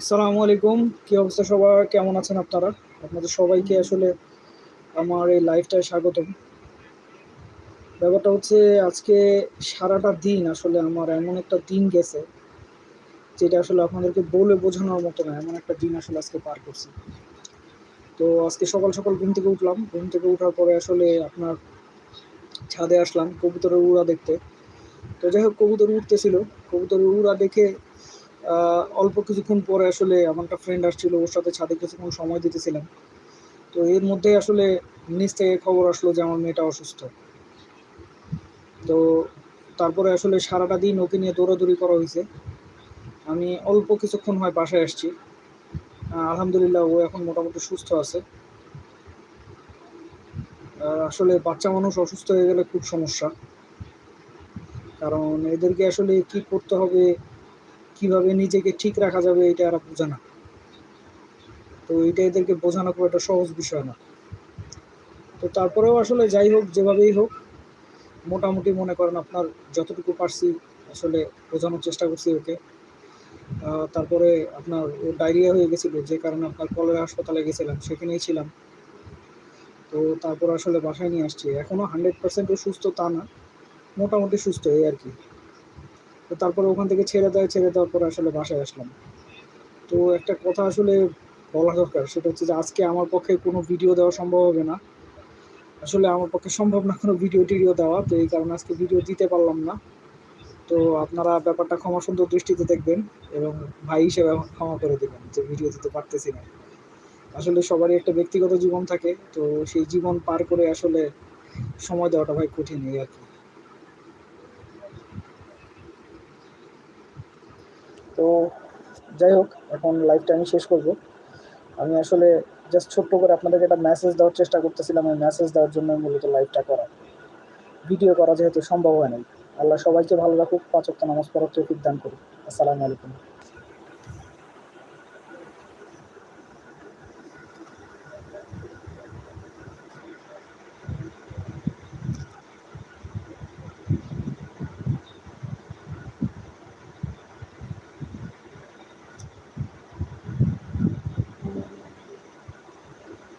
আসসালামু আলাইকুম। কি অবস্থা সবার? কেমন আছেন আপনারা? আপনাদের সবাইকে আসলে আমার এই লাইফটায় স্বাগতম। ব্যাপারটা হচ্ছে আজকে সারাটা দিন আসলে আমার এমন একটা দিন গেছে, যেটা আসলে আপনাদেরকে বলে বোঝানোর মতো না, এমন একটা দিন আসলে আজকে পার করছি। তো আজকে সকাল সকাল ঘুম থেকে উঠলাম। ঘুম থেকে ওঠার পরে আসলে আপনার ছাদে আসলাম কবুতরের উড়া দেখতে। তো যাই হোক, কবুতর উঠতেছিল কবুতরের উড়া দেখে অল্প কিছুক্ষণ পরে আসলে আমার একটা ফ্রেন্ড আসছিল, ওর সাথে ছাদে কিছুক্ষণ সময় দিতেছিলাম। তো এর মধ্যে আসলে নিচ থেকে খবর আসলো যে আমার মেয়েটা অসুস্থ। তো তারপরে আসলে সারাটা দিন ওকে নিয়ে দৌড়াদৌড়ি করা হয়েছে। আমি অল্প কিছুক্ষণ হয় বাসায় আসছি। আলহামদুলিল্লাহ ও এখন মোটামুটি সুস্থ আছে। আসলে বাচ্চা মানুষ অসুস্থ হয়ে গেলে খুব সমস্যা। কারণ এদেরকে আসলে কি করতে হবে কীভাবে নিজেকে ঠিক রাখা যাবে এটা এরা বোঝে না। তো এটা এদেরকে বোঝানো খুব একটা সহজ বিষয় না। তো তারপরেও আসলে যাই হোক, যেভাবেই হোক, মোটামুটি মনে করেন আপনার যতটুকু পারছি আসলে বোঝানোর চেষ্টা করছি ওকে। তারপরে আপনার ও ডায়রিয়া হয়ে গেছিল, যে কারণে আপনার কলেরা হাসপাতালে গেছিলাম, সেখানেই ছিলাম। তো তারপর আসলে বাসায় নিয়ে আসছি। এখনও হান্ড্রেড পার্সেন্ট সুস্থ তা না, মোটামুটি সুস্থ এই আর কি। তো তারপরে ওখান থেকে ছেড়ে দেয়, ছেড়ে দেওয়ার পরে আসলে বাসায় আসলাম। তো একটা কথা আসলে বলা দরকার, সেটা হচ্ছে যে আজকে আমার পক্ষে কোনো ভিডিও দেওয়া সম্ভব হবে না। আসলে আমার পক্ষে সম্ভব না কোনো ভিডিও টিডিও দেওয়া, তো এই কারণে আজকে ভিডিও দিতে পারলাম না। তো আপনারা ব্যাপারটা ক্ষমা সুন্দর দৃষ্টিতে দেখবেন এবং ভাই হিসেবে ক্ষমা করে দেবেন যে ভিডিও দিতে পারতেছি না। আসলে সবারই একটা ব্যক্তিগত জীবন থাকে, তো সেই জীবন পার করে আসলে সময় দেওয়াটা ভাই কঠিন এই আর কি। তো যাই হোক, এখন লাইভটা আমি শেষ করব। আমি আসলে জাস্ট ছোট্ট করে আপনাদেরকে একটা মেসেজ দেওয়ার চেষ্টা করতেছিলাম। ওই মেসেজ দেওয়ার জন্য মূলত লাইভটা করা। ভিডিও করা যেহেতু সম্ভব হয় নাই। আল্লাহ সবাইকে ভালো রাখুক, পাঁচ নামাজ পড়ার তৌফিক দান করুক। আসসালামু আলাইকুম।